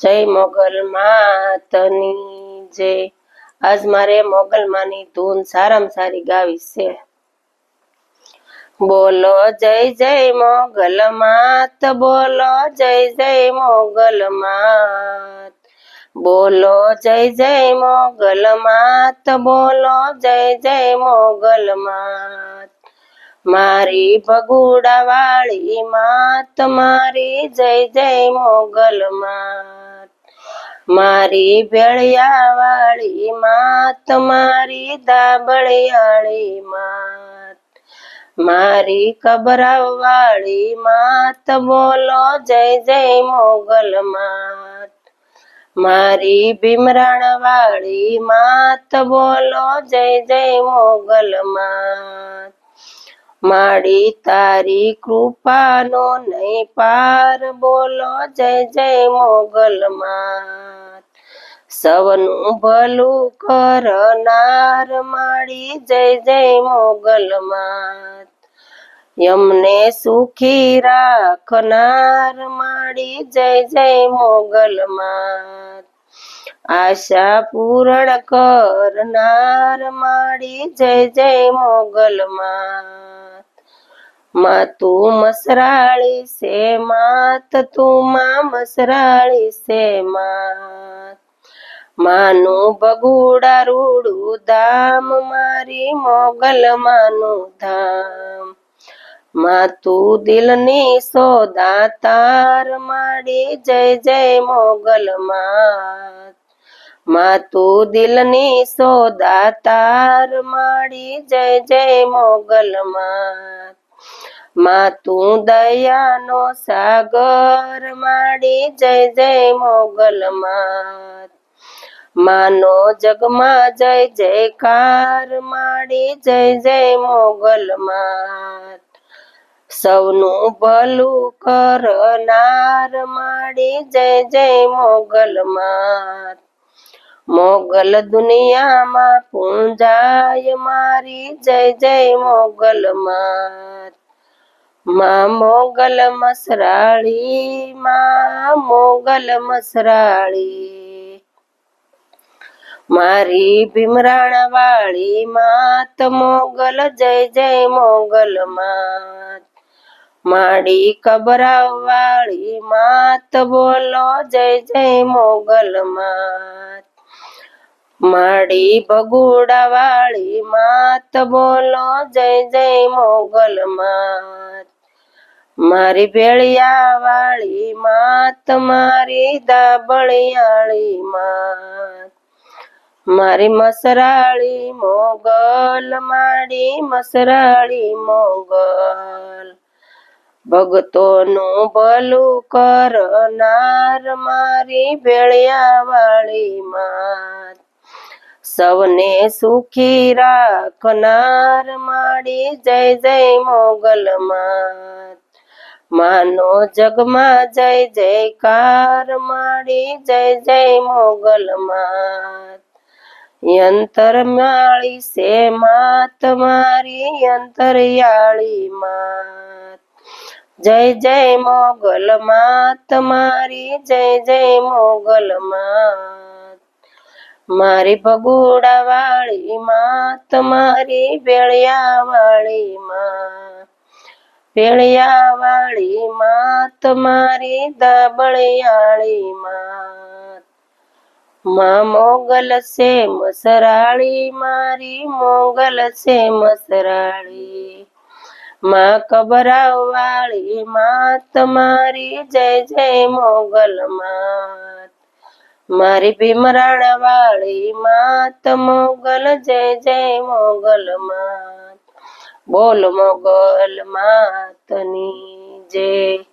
જય મોગલ માતની જય. આજ મારે મોગલ માની ધૂન સારામાં સારી ગાવી છે. બોલો જય જય મોગલ માત, બોલો જય જય મોગલ માત. બોલો જય જય મોગલ માત, બોલો જય જય મોગલ માત. મારી ભગુડા વાળી માત, મારી જય જય મોગલ માત. મારી ભેળિયા વાળી માત, મારી દાબળિયાળી માત. મારી કબરા વાળી માત, બોલો જય જય મોગલ માત. મારી ભીમરાણ વાળી માત, બોલો જય જય મોગલ માત. માડી તારી કૃપાનો નહીં પાર બોલો, જય જય, મોગલ માત. સવનું ભલું કરનાર માડી જય જય, મોગલ માત. યમને સુખી રાખનાર માડી જય જય, મોગલ માત. આશા પૂરણ કરનાર માડી જય જય, મોગલ માત. માં તું મસરાળી છે માત તું માં મસરાળી છે માત. માનું બગુડા રૂડું ધામ, મારી મોગલ માનું ધામ. માં તું દિલની સોદા તાર, માડી જય જય મોગલ માત. માં તું દિલની સોદા તાર, માડી જય જય મોગલ માત. માં તું દયાનો સાગર માડી, જય જય મોગલ માત. માનો જગમાં જય જયકાર માડી, જય જય મોગલ માત. સૌનું ભલું કરનાર માડી, જય જય મોગલ માત. મોગલ દુનિયામાં પૂંજાય મારી, જય જય મોગલ માત. માં મોગલ મસરાળી, માં મોગલ મસરાળી. મારી ભીમરાણ વાળી માત મોગલ, જય જય મોગલ માત. માડી કબરા વાળી માત બોલો, જય જય મોગલ માત. માડી ભગુડા વાળી માત બોલો, જય જય મોગલ માત. મારી ભેળિયા વાળી માત, મારી દાબળિયાળી માત. મારી મસરાળી મોગલ માડી મસરાળી મોગલ. ભગતોનું ભલું કરનાર મારી ભેળિયા વાળી માત. સૌને સુખી રાખનાર માડી જય જય મોગલ માત. માનો જગમાં જય જયકાર, માળી જય જય મોગલ માત. યંતર માળી સે માત, મારી યંતરયાળી માત. જય જય મોગલ માત, મારી જય જય મોગલ માત. મારી ભગુડા વાળી માત, મારી ભેળિયા વાળી માત. ભેળિયા વાળી માત મારી દાબળિયાળી માત. માં મોગલ છે મસરાળી, મારી મોગલ છે મસરાળી. માં કબરા વાળી માત મારી, જય જય મોગલ માત. મારી ભીમરાણ વાળી માત મોગલ, જય જય મોગલ માત. બોલ મોગલ માતની જય